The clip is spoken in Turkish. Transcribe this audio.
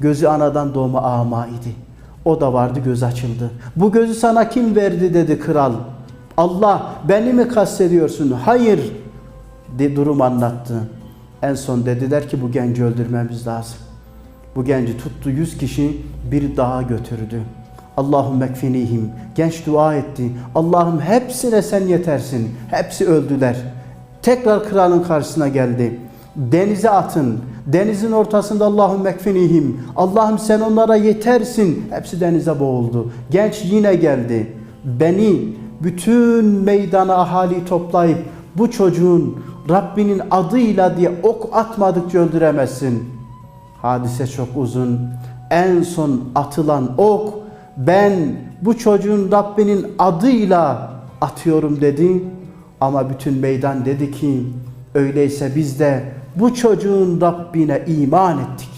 gözü anadan doğma ama idi. O da vardı göz açıldı. Bu gözü sana kim verdi dedi kral. Allah beni mi kastediyorsun? Hayır de durum anlattı. En son dediler ki bu genci öldürmemiz lazım. Bu genci tuttu yüz kişi bir dağa götürdü. Allahum mekfinihim. Genç dua etti. Allah'ım hepsine sen yetersin. Hepsi öldüler. Tekrar kralın karşısına geldi. Denize atın. Denizin ortasında Allahum mekfinihim. Allah'ım sen onlara yetersin. Hepsi denize boğuldu. Genç yine geldi. Beni bütün meydana ahali toplayıp bu çocuğun Rabbinin adıyla diye ok atmadıkça öldüremezsin. Hadise çok uzun. En son atılan ok ben bu çocuğun Rabbinin adıyla atıyorum dedi. Ama bütün meydan dedi ki öyleyse biz de bu çocuğun Rabbine iman ettik.